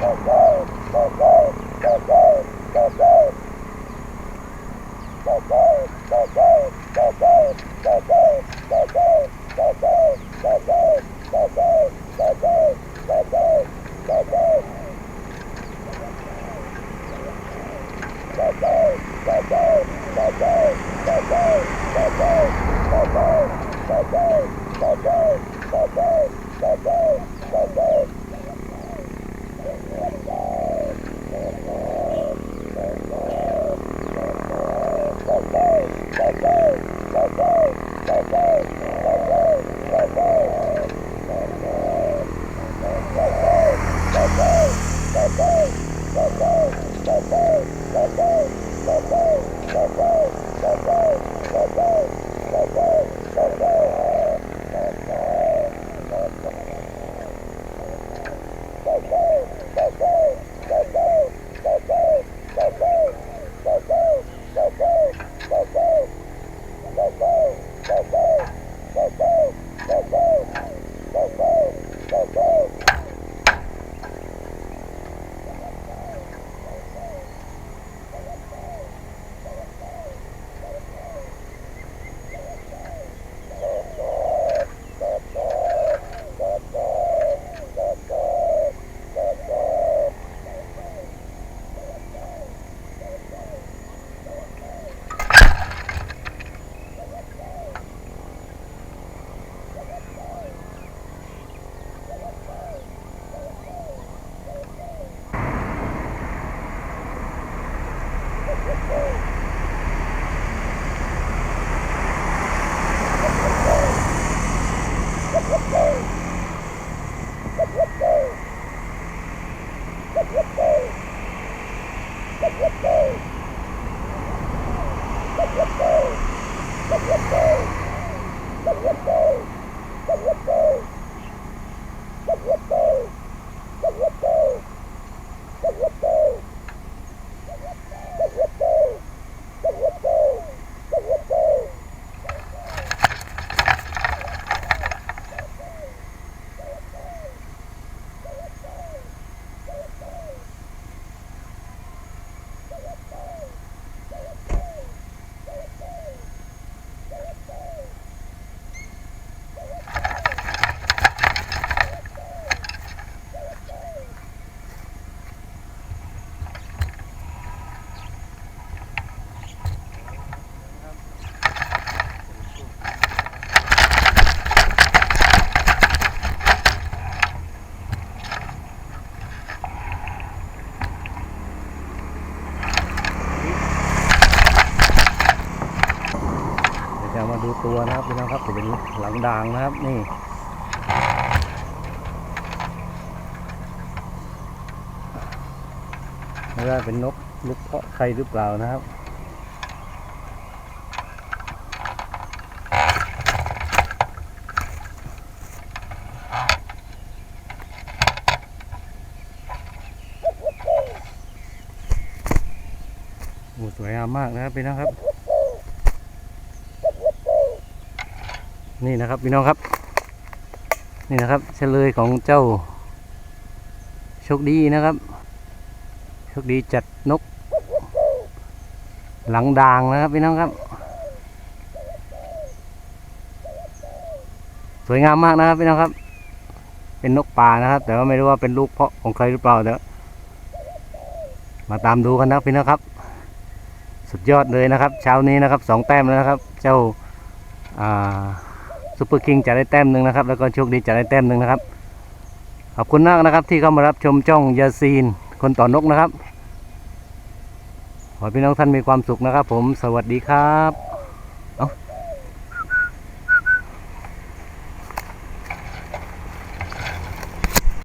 Bye-bye. Bye-bye. หลังด่างนะครับ นี่ไม่ว่าเป็นนกลูกเพาะใครหรือเปล่านะครับโอ้สวยงามมากนะครับพี่น้องครับ นี่นะครับพี่น้องครับ นี่นะครับเฉลยของเจ้าโชคดีนะครับโชคดีจัดนก หลังด่างนะครับพี่น้องครับ สวยงามมากนะครับพี่น้องครับ เป็นนกป่านะครับ แต่ว่าไม่รู้ว่าเป็นลูกเพาะของใครหรือเปล่าเดี๋ยวมาตามดูกันนะพี่น้องครับ สุดยอดเลยนะครับ เช้านี้นะครับสองแต้มแล้วนะครับ เจ้าอ่า ซูเปอร์คิงจะได้แต้มหนึ่งนะครับ แล้วก็โชคดีจะได้แต้มหนึ่งนะครับ ขอบคุณมากนะครับที่เข้ามารับชมจ้องยาซีนคนต่อนกนะครับ ขอให้พี่น้องท่านมีความสุขนะครับ ผม สวัสดีครับ